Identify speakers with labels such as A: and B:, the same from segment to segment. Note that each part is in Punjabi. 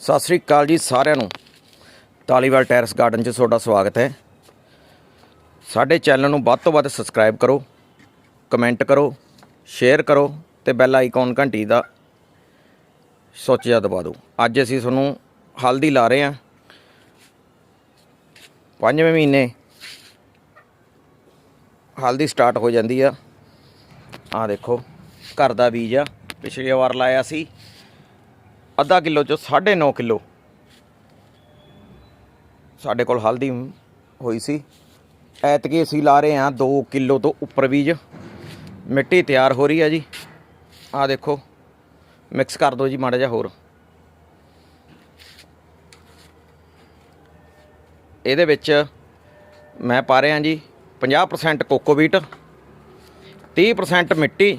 A: ਸਤਿ ਸ੍ਰੀ ਅਕਾਲ ਜੀ ਸਾਰਿਆਂ ਨੂੰ। ਤਾਲੀਵਾਲ ਟੈਰਸ ਗਾਰਡਨ 'ਚ ਤੁਹਾਡਾ ਸਵਾਗਤ ਹੈ। ਸਾਡੇ ਚੈਨਲ ਨੂੰ ਵੱਧ ਤੋਂ ਵੱਧ ਸਬਸਕ੍ਰਾਈਬ ਕਰੋ, ਕਮੈਂਟ ਕਰੋ, ਸ਼ੇਅਰ ਕਰੋ ਤੇ ਬੈਲ ਆਈਕਨ ਘੰਟੀ ਦਾ ਸੋਚਿਆ ਦਬਾ ਦਿਓ। ਅੱਜ ਅਸੀਂ ਤੁਹਾਨੂੰ ਹਲਦੀ ਲਾ ਰਹੇ ਹਾਂ। ਪੰਜਵੇਂ ਮਹੀਨੇ ਹਲਦੀ ਸਟਾਰਟ ਹੋ ਜਾਂਦੀ ਆ। ਆ ਦੇਖੋ, ਘਰ ਦਾ ਬੀਜ ਆ। ਪਿਛਲੀ ਵਾਰ ਲਾਇਆ ਸੀ। ਅੱਧਾ ਕਿਲੋ ਚੋਂ 9.5 ਕਿਲੋ। ਸਾਡੇ ਕੋਲ ਹਲਦੀ ਹੋਈ ਸੀ। ਐਤਕੀ ਅਸੀਂ ਲਾ ਰਹੇ ਹਾਂ 2 ਕਿਲੋ ਤੋਂ ਉੱਪਰ ਬੀਜ। ਮਿੱਟੀ ਤਿਆਰ ਹੋ ਰਹੀ ਹੈ ਜੀ। ਆ ਦੇਖੋ, ਮਿਕਸ ਕਰ ਦਿਓ ਜੀ ਮਾੜਾ ਜਿਹਾ ਹੋਰ। ਇਹਦੇ ਵਿੱਚ ਮੈਂ ਪਾ ਰਿਹਾ ਜੀ 50% ਕੋਕੋਬੀਟ 30% ਮਿੱਟੀ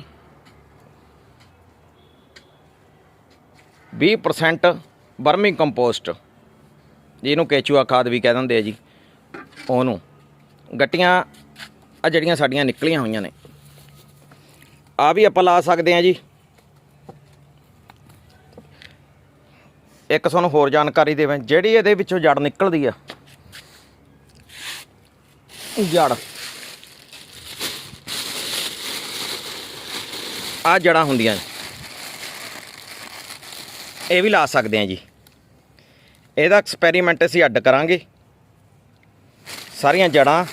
A: 20% ਬਰਮਿੰਗ ਕੰਪੋਸਟ। ਜਿਹਨੂੰ ਕੇਚੂਆ ਖਾਦ ਵੀ ਕਹਿ ਦਿੰਦੇ ਆ ਜੀ, ਉਹਨੂੰ। ਗੱਟੀਆਂ ਆ ਜਿਹੜੀਆਂ ਸਾਡੀਆਂ ਨਿਕਲੀਆਂ ਹੋਈਆਂ ਨੇ। ਆ ਵੀ ਆਪਾਂ ਲਾ ਸਕਦੇ ਆ ਜੀ। ਇੱਕ ਤੁਹਾਨੂੰ ਹੋਰ ਜਾਣਕਾਰੀ ਦੇਵਾਂ, ਜਿਹੜੀ ਇਹਦੇ ਵਿੱਚੋਂ ਜੜ ਨਿਕਲਦੀ ਆ। ਜੜ। ਆ ਜੜਾਂ ਹੁੰਦੀਆਂ ਨੇ। ਇਹ ਵੀ ਲਾ ਸਕਦੇ ਆ ਜੀ। ਇਹਦਾ ਐਕਸਪੈਰੀਮੈਂਟ ਅਸੀਂ ਅੱਡ ਕਰਾਂਗੇ। ਸਾਰੀਆਂ ਜੜਾਂ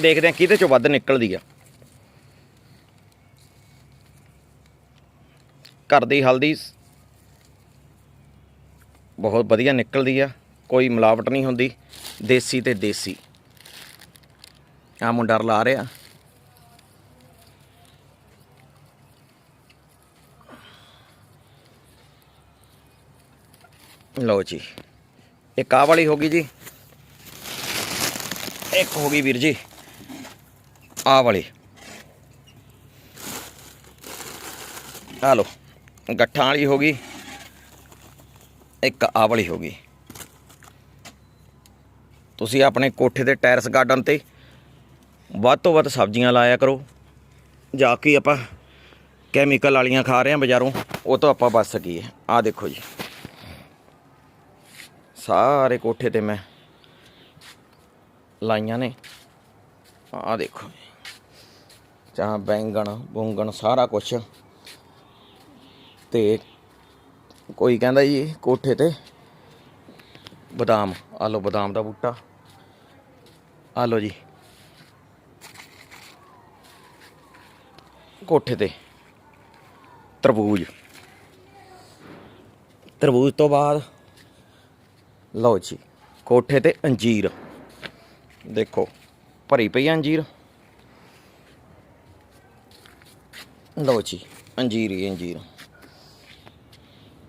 A: ਦੇਖਦੇ ਆ ਕਿਹਦੇ ਚੋਂ ਵੱਧ ਨਿਕਲਦੀ ਆ। ਘਰ ਦੀ ਹਲਦੀ ਬਹੁਤ ਵਧੀਆ ਨਿਕਲਦੀ ਆ। ਕੋਈ ਮਿਲਾਵਟ ਨਹੀਂ ਹੁੰਦੀ। ਦੇਸੀ ਤੇ ਦੇਸੀ। ਆ ਮੁੰਡਾ ਲਾ ਰਿਹਾ। ਲਓ ਜੀ। ਇੱਕ ਆਹ ਵਾਲੀ ਹੋ ਗਈ ਜੀ। ਇੱਕ ਹੋ ਗਈ ਵੀਰ ਜੀ। ਆ ਵਾਲੀ। ਆ ਲਓ, ਗੱਠਾਂ ਵਾਲੀ ਹੋ ਗਈ। ਇੱਕ ਆਹ ਵਾਲੀ ਹੋ ਗਈ। ਤੁਸੀਂ ਆਪਣੇ ਕੋਠੇ ਦੇ ਟੈਰਸ ਗਾਰਡਨ ਤੇ ਵੱਧ ਤੋਂ ਵੱਧ ਸਬਜ਼ੀਆਂ ਲਾਇਆ ਕਰੋ। ਜਾ ਕੇ ਆਪਾਂ ਕੈਮੀਕਲ ਵਾਲੀਆਂ ਖਾ ਰਹੇ ਹਾਂ ਬਾਜ਼ਾਰੋਂ। ਉਹ ਤੋਂ ਆਪਾਂ ਬਚ ਸਕੀਏ। ਆਹ ਦੇਖੋ ਜੀ। ਸਾਰੇ ਕੋਠੇ ਤੇ ਮੈਂ ਲਾਈਆਂ ਨੇ। ਆਹ ਦੇਖੋ ਚਾਹ, ਬੈਂਗਣ, ਬੁੰਗਣ, ਸਾਰਾ ਕੁਝ ਤੇ ਕੋਈ ਕਹਿੰਦਾ ਜੀ ਕੋਠੇ ਤੇ ਬਦਾਮ ਆ ਲਓ ਬਦਾਮ ਦਾ ਬੂਟਾ। ਆ ਲਓ ਜੀ। ਕੋਠੇ ਤੇ ਤਰਬੂਜ। ਤਰਬੂਜ ਤੋਂ ਬਾਅਦ ਲਓ ਜੀ, ਕੋਠੇ ਤੇ ਅੰਜੀਰ। ਦੇਖੋ, ਭਰੀ ਪਈ ਆ ਅੰਜੀਰ। ਲਓ ਜੀ, ਅੰਜੀਰ ਹੀ ਅੰਜੀਰ।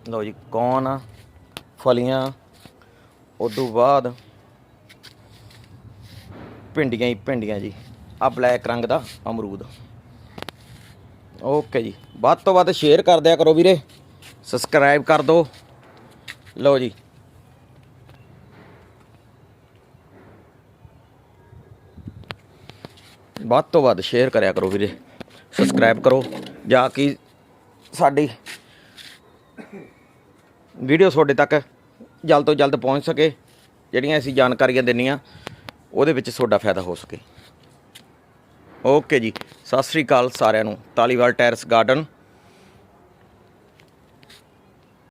A: ਲਓ ਜੀ, ਕੌਣ ਆ? ਫਲੀਆਂ। ਤੋਂ ਬਾਅਦ ਭਿੰਡੀਆਂ ਹੀ ਭਿੰਡੀਆਂ ਜੀ ਆ ਬਲੈਕ ਰੰਗ ਦਾ ਅਮਰੂਦ। ਓਕੇ ਜੀ, ਵੱਧ ਤੋਂ ਵੱਧ ਸ਼ੇਅਰ ਕਰ ਦਿਆ ਕਰੋ ਵੀਰੇ, ਸਬਸਕ੍ਰਾਈਬ ਕਰ ਦਿਓ ਲਓ ਜੀ ਵੱਧ ਤੋਂ ਵੱਧ ਸ਼ੇਅਰ ਕਰਿਆ ਕਰੋ ਵੀਰੇ ਸਬਸਕ੍ਰਾਈਬ ਕਰੋ, ਜਾਂ ਕਿ ਸਾਡੀ ਵੀਡੀਓ ਤੁਹਾਡੇ ਤੱਕ ਜਲਦ ਤੋਂ ਜਲਦ ਪਹੁੰਚ ਸਕੇ, ਜਿਹੜੀਆਂ ਅਸੀਂ ਜਾਣਕਾਰੀਆਂ ਦਿੰਨੀਆਂ, ਉਹਦੇ ਵਿੱਚ ਤੁਹਾਡਾ ਫਾਇਦਾ ਹੋ ਸਕੇ। ਓਕੇ ਜੀ, ਸਤਿ ਸ੍ਰੀ ਅਕਾਲ ਸਾਰਿਆਂ ਨੂੰ। Taliwal terrace garden.